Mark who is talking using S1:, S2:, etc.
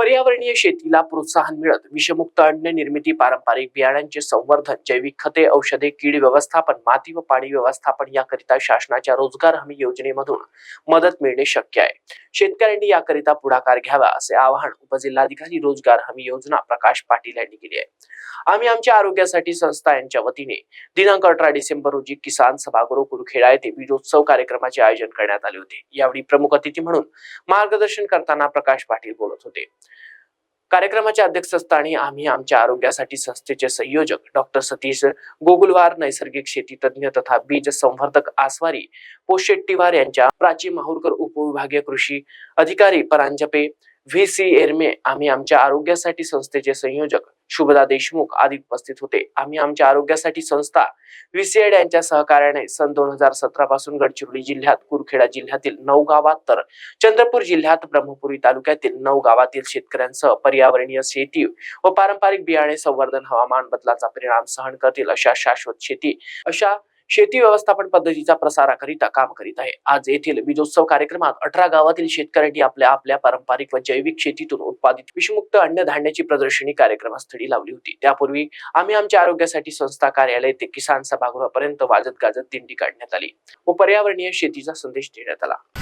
S1: पर्यावरणीय शेतीला प्रोत्साहन मिळत विषमुक्त अन्न निर्मिती पारंपरिक बियाणांचे संवर्धन जैविक खते औषधे कीड व्यवस्थापन माती व पाणी व्यवस्थापन याकरिता शासनाच्या रोजगार हमी योजनेमधून मदत मिळणे शक्य आहे. शेतकऱ्यांनी याकरिता पुढाकार घ्यावा असे आवाहन उपजिल्हाधिकारी रोजगार हमी योजना प्रकाश पाटील यांनी केले आहे. आम्ही आमच्या आरोग्यासाठी संस्था यांच्या वतीने दिनांक अठरा डिसेंबर रोजी किसान सभागृह कुरुखेडा येथे बीजोत्सव कार्यक्रमाचे आयोजन करण्यात आले होते. यावेळी प्रमुख अतिथी म्हणून मार्गदर्शन करताना प्रकाश पाटील बोलत होते. कार्यक्रमाच्या अध्यक्षस्थानी आम्ही आमच्या आरोग्यासाठी संस्थेचे संयोजक डॉक्टर सतीश गोगुलवार नैसर्गिक शेती तज्ज्ञ तथा बीज संवर्धक आसवारी पोशेट्टीवार यांच्या प्राची माहूरकर उपविभागीय कृषी अधिकारी परांजपे व्ही सी एरमे आम्ही आमच्या आरोग्यासाठी संस्थेचे संयोजक शुभदा देशमुख आदी उपस्थित होते. आम्ही आमच्या आरोग्यासाठी संस्था व्हीसीएड यांच्या सहकार्याने सन दोन हजार सतरा पासून गडचिरोली जिल्ह्यात कुरखेडा जिल्ह्यातील नऊ गावात तर चंद्रपूर जिल्ह्यात ब्रह्मपुरी तालुक्यातील नऊ गावातील शेतकऱ्यांसह पर्यावरणीय शेती व पारंपरिक बियाणे संवर्धन हवामान बदलाचा परिणाम सहन करतील अशा शाश्वत शेती अशा शेती व्यवस्थापन पद्धतीचा प्रसाराकरिता काम करीत आहे. आज येथील बीजोत्सव कार्यक्रमात अठरा गावातील शेतकऱ्यांनी आपल्या आपल्या पारंपरिक व जैविक शेतीतून उत्पादित विषमुक्त अन्नधान्याची प्रदर्शनी कार्यक्रमस्थळी लावली होती. त्यापूर्वी आम्ही आमच्या आरोग्यासाठी संस्था कार्यालय ते किसान सभागृहापर्यंत वाजत गाजत दिंडी काढण्यात आली. व पर्यावरणीय शेतीचा संदेश देण्यात आला.